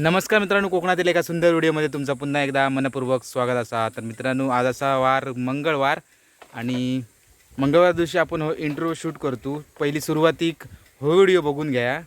नमस्कार मित्रांनो कोकणातील एका सुंदर व्हिडिओमध्ये तुमचं पुन्हा एकदा मनपूर्वक स्वागत असा. तर मित्रांनो आज असा वार मंगळवार आणि मंगळवार दिवशी आपण हो इंट्रो शूट करतो. पहिली सुरुवातीक हो व्हिडिओ बघून घ्या.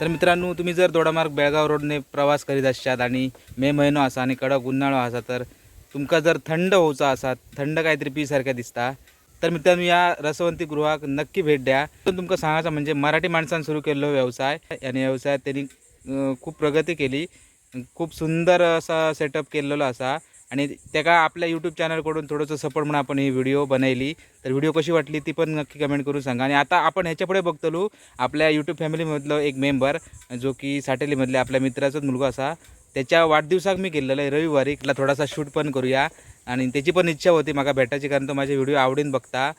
तर मित्रांनो तुम्ही जर दोडामार्ग बेळगाव रोडने प्रवास करीत असतात आणि मे महिनो असा आणि कडक उन्हाळो असा तर तुमका जर थंड होचा असा थंड काहीतरी पीसारख्या दिसता तर मित्रांनो या रसवंती गृहाक नक्की भेट द्या. पण तुमका सांगायचं म्हणजे मराठी माणसान सुरू केलेलो व्यवसाय आणि व्यवसायात त्यांनी खूप प्रगती केली. खूप सुंदर असा सेटअप केलेलो असा. आणि त्याका आपल्या यूट्यूब चॅनलकडून थोडंसं सपोर्ट म्हणून आपण ही व्हिडिओ बनवली. तर व्हिडिओ कशी वाटली ती पण नक्की कमेंट करून सांगा. आणि आता आपण ह्याच्यापुढे बघतलो आपल्या यूट्यूब फॅमिलीमधलं एक मेंबर जो की साटेलीमधले आपल्या मित्राचाच मुलगा असा. त्याच्या वाढदिवसाक मी केलेलं आहे रविवारी. त्याला थोडासा शूट पण करूया. आणि त्याची पण इच्छा होती मला भेटायची कारण तो माझे व्हिडिओ आवडीन बघता.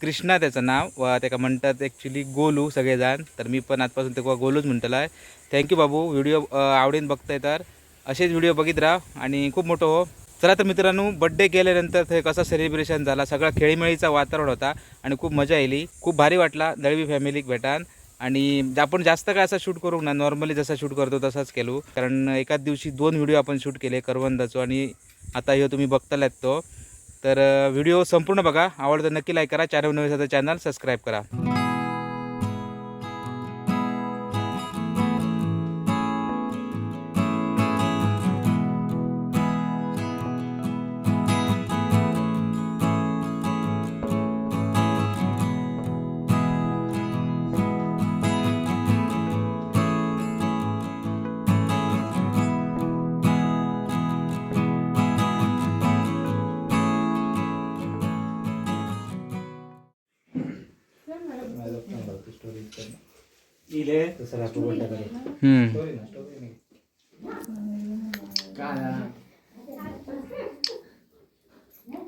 कृष्णा त्याचं नाव. व त्याका म्हणतात ॲक्च्युली गोलू सगळेजण. तर मी पण आजपासून ते गोलूच म्हणतलो आहे थँक्यू बाबू. व्हिडिओ आवडीन बघताय तर. असेच व्हिडिओ बघित राहा. आणि खूप मोठं हो. चला तर मित्रांनो बड्डे केल्यानंतर ते कसं सेलिब्रेशन झाला सगळा खेळीमेळीचा वातावरण होता आणि खूप मजा आली. खूप भारी वाटला. दळवी फॅमिलीक भेटान. आणि आपण जास्त काय असा शूट करू ना नॉर्मली जसा शूट करतो तसाच केलो. कारण एकाच दिवशी दोन व्हिडिओ आपण शूट केले करवंदाचो. आणि आता ह्यो तुम्ही बघतालात तो. तर व्हिडिओ संपूर्ण बघा. आवडतं नक्की लाईक करा. चॅनल नवीन चॅनल सबस्क्राईब करा.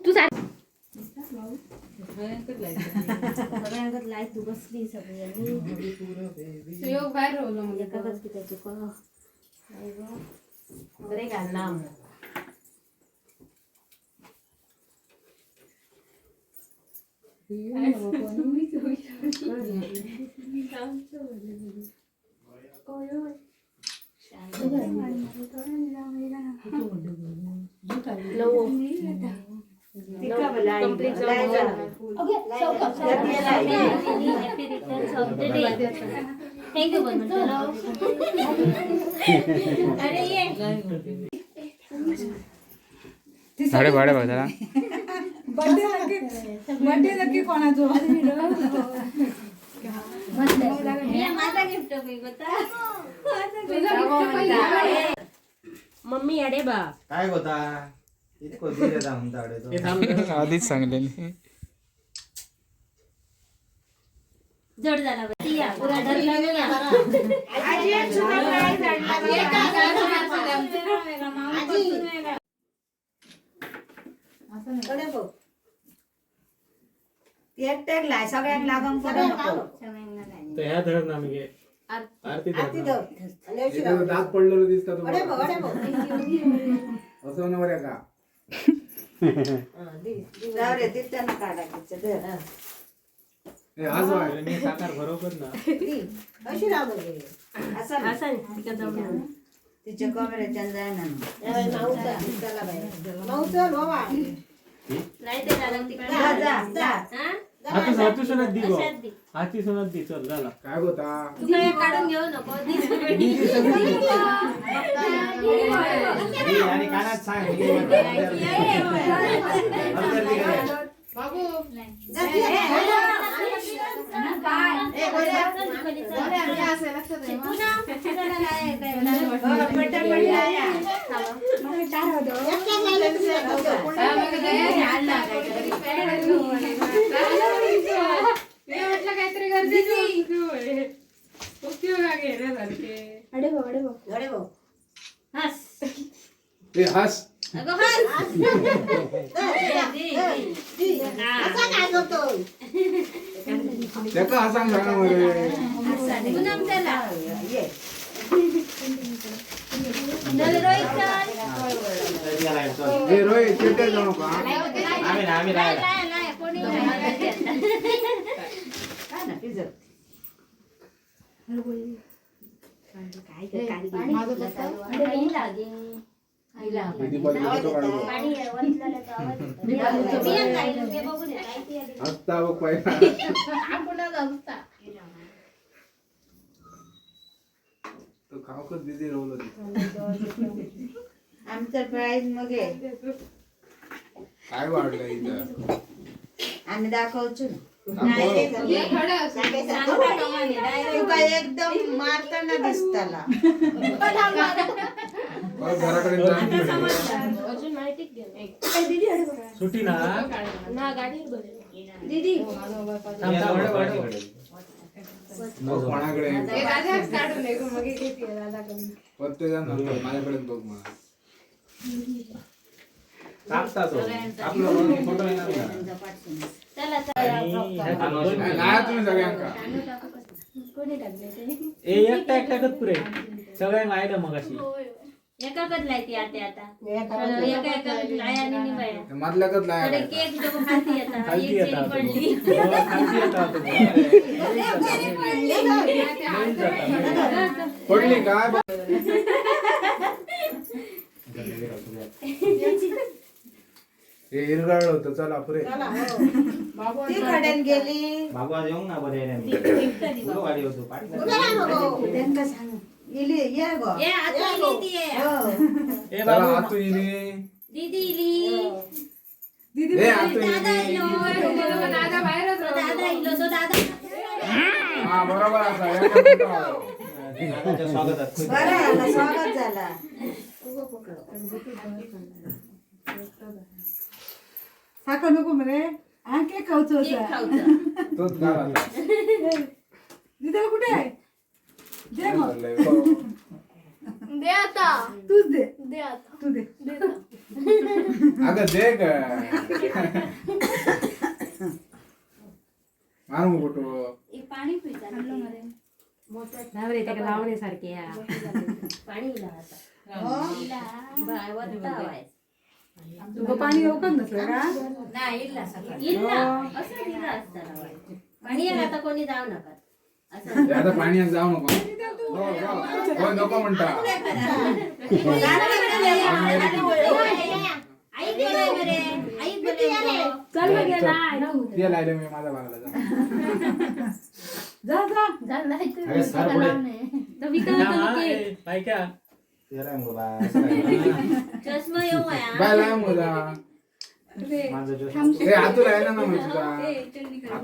तू जा तू बसली सगळ्यांनी बाहेर म्हणजे पिकाची कळ नाही गं. बरे घाल ना भाडे भाडे बघ बर्थडे नक्की बर्थडे मम्मी अरे बा काय होता आधीच सांगलेली जड झाला बा. ती या, पुरा डरला नाही या. एकट्याक लाय सगळ्याक लागून करू नको तर ह्या धरत ना मी आरती धरत ना. इथं दात पडलेलं दिसतं तुम्हाला. असं नवऱ्या का? हे आज वाय. अरे मी साकार बरोबर ना. असं तिकडं जाऊन या. तिच्या कमरेच्या जाय ना. नाही ते झालं तिकडं. जा, जा, जा. हा? हाती हाती सोनात दी गो कशात दे? हाती सोनात दी चल झाला काय होता काढून घेऊ नको आणि कानात सांग हे. ते हस अगं हस त्याका हसांग सांगा मरे पुनम चला चल रोहित चल तर याला एक चल. हे रोहित चेटे जाऊ का आम्ही ना आम्ही लाय, राहिला लाय, लाय, कोणी नाही. अरे, ही लागे. किती पाहिजे फोटो काढू पाणी आहे, वरच्याला तो आवाज येतो. बियाण राहिलं, ते बघू दे, काय ते आधी. हसता बघ पहिला तो खावकच दिदी रवलं आमचं प्राईज मग. काय वाढलं इथं? आम्ही दाखवतो. एकदम मारताना दिसताला. सुटी ना? ना कोणाकडे? हे मग दादाकडून प्रत्येक जण म्हणतो, माझ्याकडे बघ मला कापता तो. आपलं फोटो येणार ना. नाही, तुम्ही सगळ्यांका ए एकटा एकटाकच पुरे. सगळ्यांना आहे ना मग अशी एका बदलाय ती आता आता. एका एका लाया आणि निभाया ते मधल्याकच लाया अरे काढता. केक जो खाती येतात खालती एक येतात जरी पडली. हो, खालती येतात पडली काय बघ. हे हिरगाळ होतं चला पुरे ती कडेन गेली. बाबू आज येऊ ना बरे गाडी होतो पाठी सांग. गेली ये गो ए आता इली ती आहे. हो. ए चला बाबू आतू इली दीदी इली हे आतू दादा इली इलो दादा बाहेरच तो दादा इलो तो दादा हा बरोबर असा याच्या फोटो आला. दादाचं स्वागत असतं. बरं झालं स्वागत झाला साखर नको मरे केक खाऊचो केक खाऊचा तोच. दिदा कुठे आहे दे मग. चाललंय. हो. दे आता. तूच दे. दे आता. तू दे. अगं दे ग. मारू फोटो. पाणी पिता लावण्यासारखे पाणी इला आता हो बाय पाणी येऊकच नसलं का? नाही इल्ला सकाळी इल्ला असं. पाणी आता कोणी जाऊ नका. हे आता पाण्यात जाऊ नको. नको म्हणता. ते लायले मी माझ्या भागाला जा. सर पुढे. चष्मा येऊ बाय लाय मुला ए राहिला ना मग तुझा.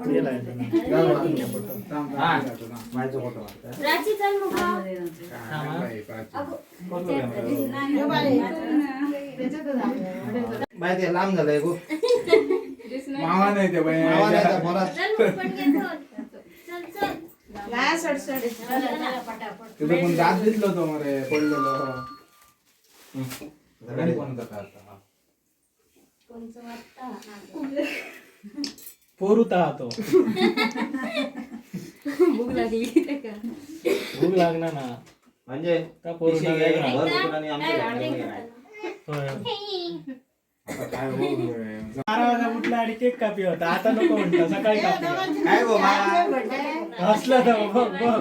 ते लायले ना. जा बा, हातून घ्या पटकन. थांब, थांब, हा. जातो ना. माझं फोटो मारता राची चल मग. काय बाई, पाच. बाय ते लांब झालंय गो. मावा नाही ते बाई. चल मग चल. चल चल. चला, चला, पटापट. तिथं पण दात दिसलो होतो मरे पडलेलो. गाडी कोणता का आता? कोणचं वाटतं पोरुता तो. भूक लागली. भूक लागणार ना. म्हणजे का हो रे. बारा वाजता उठला आणि केक कापी होता. आता नको म्हणता. सकाळी कापी काय गो हसला तर बघ बघ?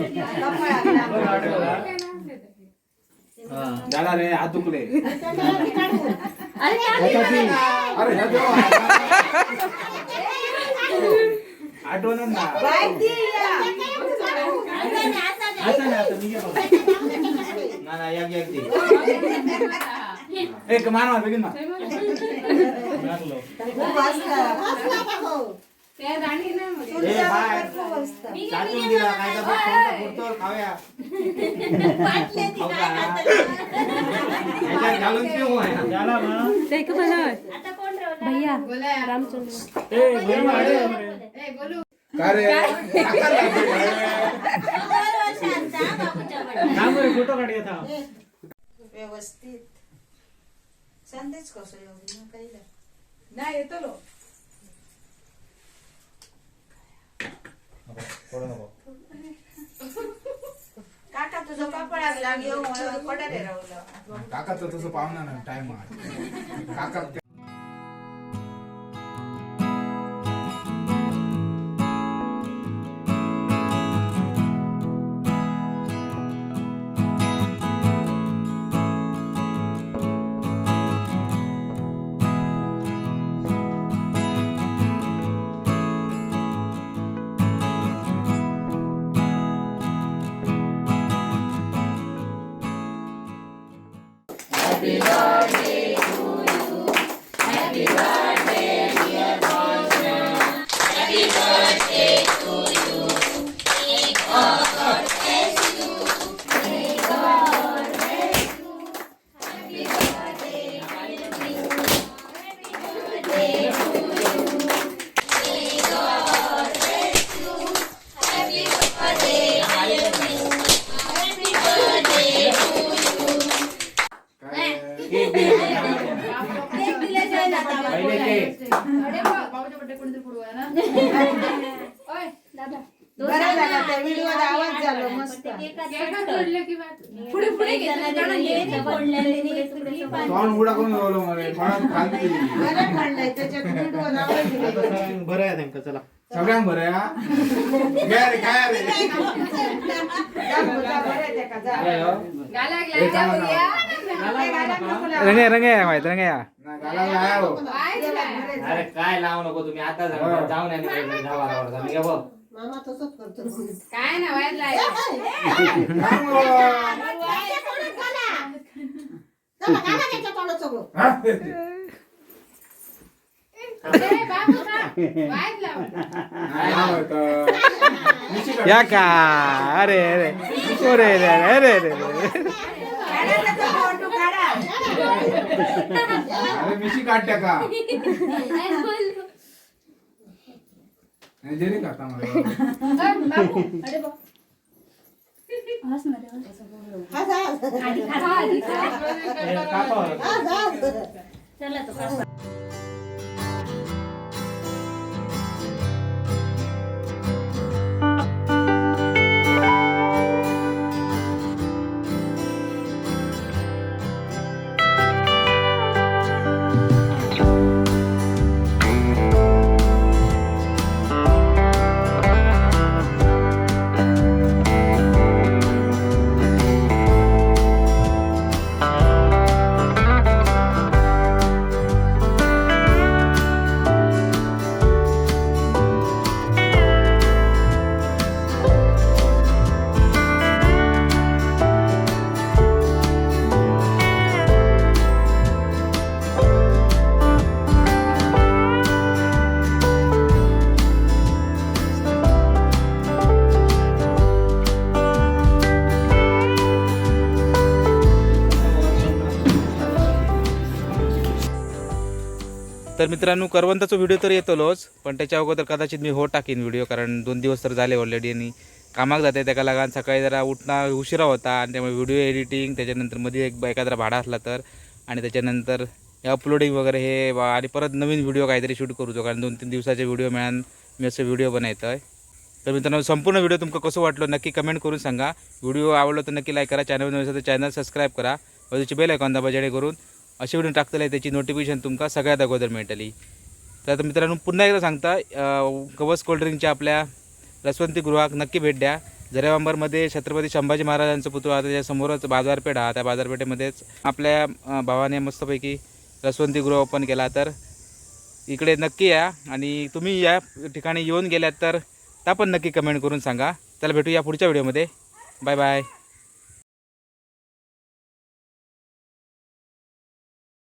हा. झाला रे हात दुखले. अरे अरे ह्या देवा. त्या ना. ए बाय. चाटून दिला काय तर बघ, खाऊया? याच्यात घालून पिऊ आहे. झाला आता कोण बोला. ए आले. ए बोलू. का रे? लागले. थांब रे, फोटो काढूया थांब. व्यवस्थित. संदेश कसं येऊ? काही नाही येतो लो थोडं नको. काका तुझं कपडाक लागेल कोड्याने राहलं. तसं पाहुणा ना टाइम काका केक पुढे पुढे तोंड उडा करून लावलं मला खाली बरं दिले आहे त्यांचं, चला सगळ्यांग बरं हा घ्या रे काय रे हो? हे रंगे रंगे माहीत रंगे नाही, आहे हो. दिला अरे काय लावू नको तुम्ही आता हो. जाऊन जाऊन या निघायचं, जावा बघ. मामा तसंच करतो. काय ना वायद लाय सांग? ए बाबू का वायद लाव नाही आवडतं. या का? अरे अरे. अरे अरे अरे अरे अरे. मिशी काढत्या का? नाही, जेरी करता मला. चला तो तर मित्रांनो करवंताचा व्हिडिओ तर येतोच पण त्याच्या अगोदर कदाचित मी हो टाकीन व्हिडिओ कारण दोन दिवस तर झाले ऑलरेडी आणि कामाक जाते त्याला लागान सकाळी जरा उठणं उशिरा होता आणि त्यामुळे व्हिडिओ एडिटिंग त्याच्यानंतरमध्ये एक एखादा भाडा असला तर आणि त्याच्यानंतर हे अपलोडिंग वगैरे हे वा- आणि परत नवीन व्हिडिओ काहीतरी शूट करूचो कारण दोन तीन दिवसाचे व्हिडिओ मिळान मी असं व्हिडिओ बनवतो आहे तर मित्रांनो संपूर्ण व्हिडिओ तुमका कसं वाटलं नक्की कमेंट करून सांगा. व्हिडिओ आवडलो तर नक्की लाईक करा चॅनल नवीन असेल तर चॅनल सबस्क्राईब करा. बाजूची बेल आयकॉन दाबा जेणेकरून असे व्हिडिओ टाकतले त्याची नोटिफिकेशन तुमका सगळ्यात अगोदर मिळतली. तर मित्रांनो पुन्हा एकदा सांगता अं, कोल्ड्रिंकच्या आपल्या रसवंती गृहाक नक्की भेट द्या. झरेबांबरमध्ये छत्रपती संभाजी महाराजांचं पुतळा त्याच्या समोरच बाजारपेठ हा त्या बाजारपेठेमध्येच आपल्या भावाने मस्तपैकी रसवंती गृह ओपन केला तर इकडे नक्की या. आणि तुम्ही या ठिकाणी येऊन गेल्यात तर त्या पण नक्की कमेंट करून सांगा. चला भेटू या पुढच्या व्हिडिओमध्ये बाय बाय